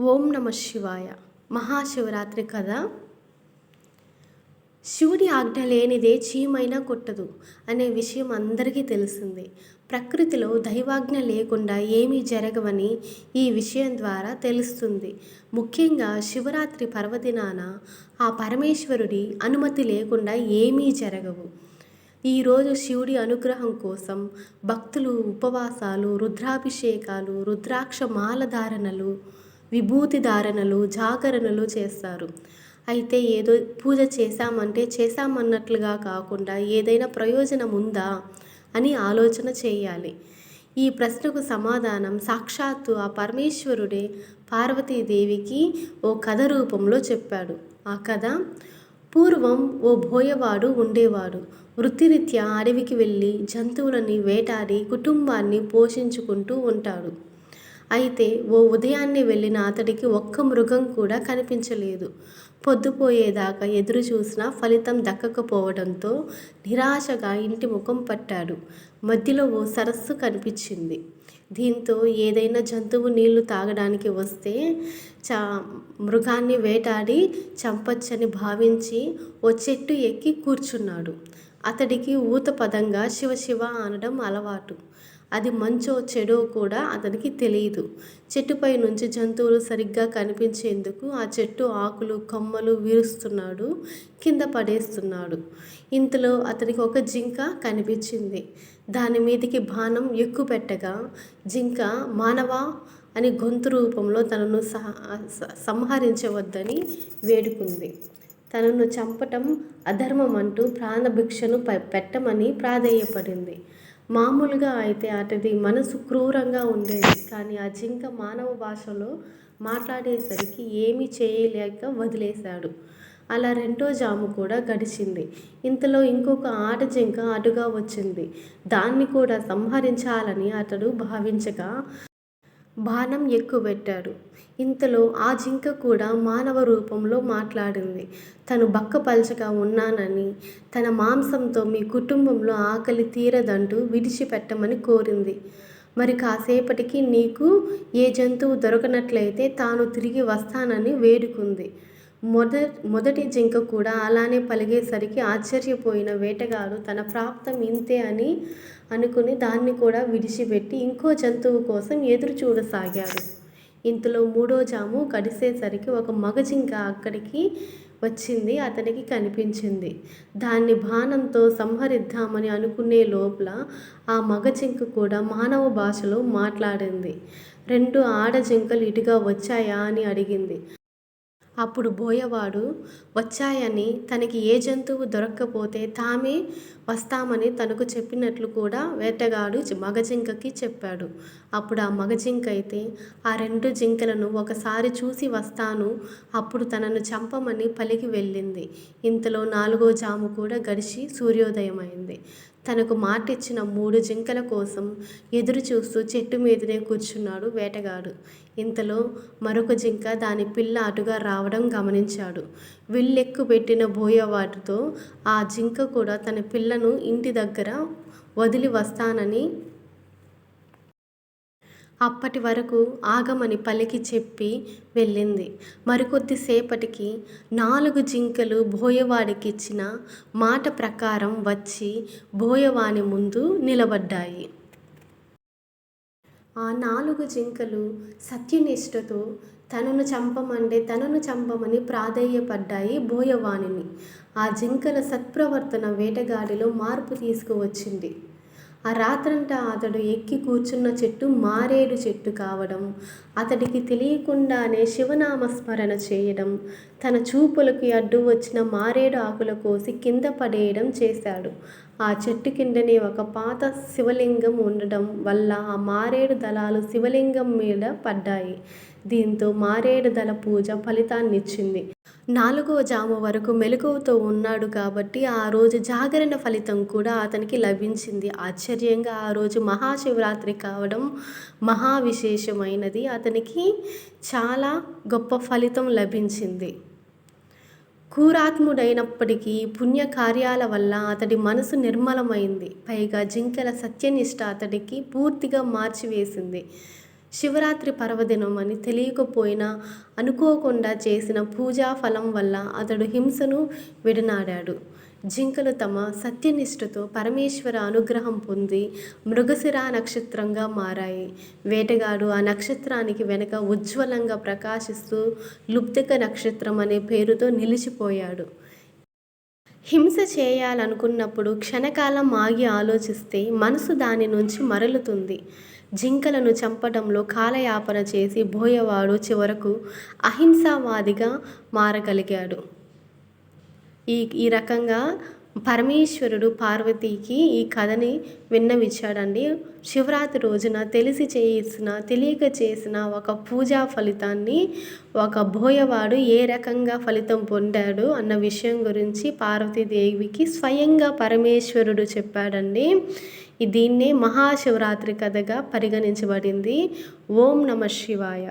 ఓం నమ శివాయ. మహాశివరాత్రి కథ శివుడి ఆజ్ఞ లేనిదే చీమైనా కొట్టదు అనే విషయం అందరికీ తెలిసిందే. ప్రకృతిలో దైవాజ్ఞ లేకుండా ఏమీ జరగవని ఈ విషయం ద్వారా తెలుస్తుంది. ముఖ్యంగా శివరాత్రి పర్వదినాన ఆ పరమేశ్వరుడి అనుమతి లేకుండా ఏమీ జరగవు. ఈరోజు శివుడి అనుగ్రహం కోసం భక్తులు ఉపవాసాలు రుద్రాభిషేకాలు రుద్రాక్ష మాల ధారణలు విభూతి ధారణలు జాగరణలు చేస్తారు. అయితే ఏదో పూజ చేశామంటే చేశామన్నట్లుగా కాకుండా ఏదైనా ప్రయోజనం ఉందా అని ఆలోచన చేయాలి. ఈ ప్రశ్నకు సమాధానం సాక్షాత్తు ఆ పరమేశ్వరుడే పార్వతీదేవికి ఓ కథ రూపంలో చెప్పాడు. ఆ కథ పూర్వం ఓ బోయవాడు ఉండేవాడు. వృత్తిరీత్యా అడవికి వెళ్ళి జంతువులని వేటాడి కుటుంబాన్ని పోషించుకుంటూ ఉంటాడు. అయితే ఓ ఉదయాన్నే వెళ్ళిన అతడికి ఒక్క మృగం కూడా కనిపించలేదు. పొద్దుపోయేదాకా ఎదురు చూసినా ఫలితం దక్కకపోవడంతో నిరాశగా ఇంటి ముఖం పట్టాడు. మధ్యలో ఓ సరస్సు కనిపించింది. దీంతో ఏదైనా జంతువు నీళ్ళు తాగడానికి వస్తే చా మృగాన్ని వేటాడి చంపచ్చని భావించి ఓ చెట్టు ఎక్కి కూర్చున్నాడు. అతడికి ఊత పదంగా శివ శివ అనడం అలవాటు. అది మంచో చెడో కూడా అతనికి తెలియదు. చెట్టుపై నుంచి జంతువులు సరిగ్గా కనిపించేందుకు ఆ చెట్టు ఆకులు కొమ్మలు విరుస్తున్నాడు కింద పడేస్తున్నాడు. ఇంతలో అతనికి ఒక జింక కనిపించింది. దాని మీదకి బాణం ఎక్కువ పెట్టగా జింక మానవా అని గొంతు రూపంలో తనను సంహరించవద్దని వేడుకుంది. తనను చంపటం అధర్మం అంటూ ప్రాణభిక్షను పెట్టమని ప్రాధేయపడింది. మామూలుగా అయితే అతడి మనసు క్రూరంగా ఉండేది. కానీ ఆ జింక మానవ భాషలో మాట్లాడేసరికి ఏమీ చేయలేక వదిలేశాడు. అలా రెండో జాము కూడా గడిచింది. ఇంతలో ఇంకొక ఆట జింక అటుగా వచ్చింది. దాన్ని కూడా సంహరించాలని అతడు భావించగా బాణం ఎక్కుపెట్టాడు ఇంతలో ఆ జింక కూడా మానవ రూపంలో మాట్లాడింది. తను బక్కపలచగా ఉన్నానని తన మాంసంతో మీ కుటుంబంలో ఆకలి తీరదంటూ విడిచిపెట్టమని కోరింది. మరి కాసేపటికి నీకు ఏ జంతువు దొరకనట్లయితే తాను తిరిగి వస్తానని వేడుకుంది. మొద మొదటి జింక కూడా అలానే పలిగేసరికి ఆశ్చర్యపోయిన వేటగాడు తన ప్రాప్తం ఇంతే అని అనుకుని దాన్ని కూడా విడిచిపెట్టి ఇంకో జంతువు కోసం ఎదురు చూడసాగాడు. ఇంతలో మూడో జాము గడిసేసరికి ఒక మగ జింక అక్కడికి వచ్చింది అతనికి కనిపించింది. దాన్ని బాణంతో సంహరిద్దామని అనుకునే లోపల ఆ మగ జింక కూడా మానవ భాషలో మాట్లాడింది. రెండు ఆడ జింకలు ఇటుగా వచ్చాయా అని అడిగింది. అప్పుడు బోయవాడు వచ్చాయని తనకి ఏ జంతువు దొరక్కపోతే తామే వస్తామని తనకు చెప్పినట్లు కూడా వేటగాడు మగ జింకకి చెప్పాడు. అప్పుడు ఆ మగజింక అయితే ఆ రెండు జింకలను ఒకసారి చూసి వస్తాను. అప్పుడు తనను చంపమని పలికి వెళ్ళింది. ఇంతలో నాలుగో జాము కూడా గడిచి సూర్యోదయం అయింది తనకు మాటిచ్చిన మూడు జింకల కోసం ఎదురు చూస్తూ చెట్టు మీదనే కూర్చున్నాడు వేటగాడు. ఇంతలో మరొక జింక దాని పిల్ల అటుగా రావడం గమనించాడు. విల్లెక్కు పెట్టిన బోయవాటితో ఆ జింక కూడా తన పిల్లను ఇంటి దగ్గర వదిలి వస్తానని అప్పటి వరకు ఆగమని పలికి చెప్పి వెళ్ళింది. మరికొద్దిసేపటికి నాలుగు జింకలు బోయవాడికిచ్చిన మాట ప్రకారం వచ్చి బోయవాని ముందు నిలబడ్డాయి. ఆ నాలుగు జింకలు సత్యనిష్టతో తనను చంపమంటే తనను చంపమని ప్రాధేయపడ్డాయి బోయవాణిని ఆ జింకల సత్ప్రవర్తన వేటగాడిలో మార్పు తీసుకువచ్చింది. ఆ రాత్రంతా అతడు ఎక్కి కూర్చున్న చెట్టు మారేడు చెట్టు కావడం అతడికి తెలియకుండానే శివనామస్మరణ చేయడం తన చూపులకి అడ్డు వచ్చిన మారేడు ఆకుల కోసి కింద పడేయడం చేశాడు. ఆ చెట్టు కిందనే ఒక పాత శివలింగం ఉండడం వల్ల ఆ మారేడు దళాలు శివలింగం మీద పడ్డాయి. దీంతో మారేడు దళ పూజ ఫలితాన్నిచ్చింది. నాలుగవ జాము వరకు మెలకువతో ఉన్నాడు కాబట్టి ఆ రోజు జాగరణ ఫలితం కూడా అతనికి లభించింది. ఆశ్చర్యంగా ఆ రోజు మహాశివరాత్రి కావడం మహా విశేషమైనది అతనికి చాలా గొప్ప ఫలితం లభించింది. కూరాత్ముడైనప్పటికీ పుణ్యకార్యాల వల్ల అతడి మనసు నిర్మలమైంది. పైగా జింకల సత్యనిష్ట అతడికి పూర్తిగా మార్చివేసింది. శివరాత్రి పర్వదినం అని తెలియకపోయినా అనుకోకుండా చేసిన పూజా ఫలం వల్ల అతడు హింసను విడనాడాడు. జింకలు తమ సత్యనిష్టతో పరమేశ్వర అనుగ్రహం పొంది మృగశిర నక్షత్రంగా మారాయి. వేటగాడు ఆ నక్షత్రానికి వెనుక ఉజ్వలంగా ప్రకాశిస్తూ లుప్తిక నక్షత్రం అనే పేరుతో నిలిచిపోయాడు. హింస చేయాలనుకున్నప్పుడు క్షణకాలం ఆగి ఆలోచిస్తే మనసు దాని నుంచి మరలుతుంది. జింకలను చంపడంలో కాలయాపన చేసి బోయవాడు చివరకు అహింసావాదిగా మారగలిగాడు. ఈ ఈ రకంగా పరమేశ్వరుడు పార్వతీకి ఈ కథని విన్నవిచ్చాడండి శివరాత్రి రోజున తెలిసి చేసిన తెలియక చేసిన ఒక పూజా ఫలితాన్ని ఒక బోయవాడు ఏ రకంగా ఫలితం పొందాడు అన్న విషయం గురించి పార్వతీదేవికి స్వయంగా పరమేశ్వరుడు చెప్పాడండి. దీన్నే మహాశివరాత్రి కథగా పరిగణించబడింది. ఓం నమ శివాయ.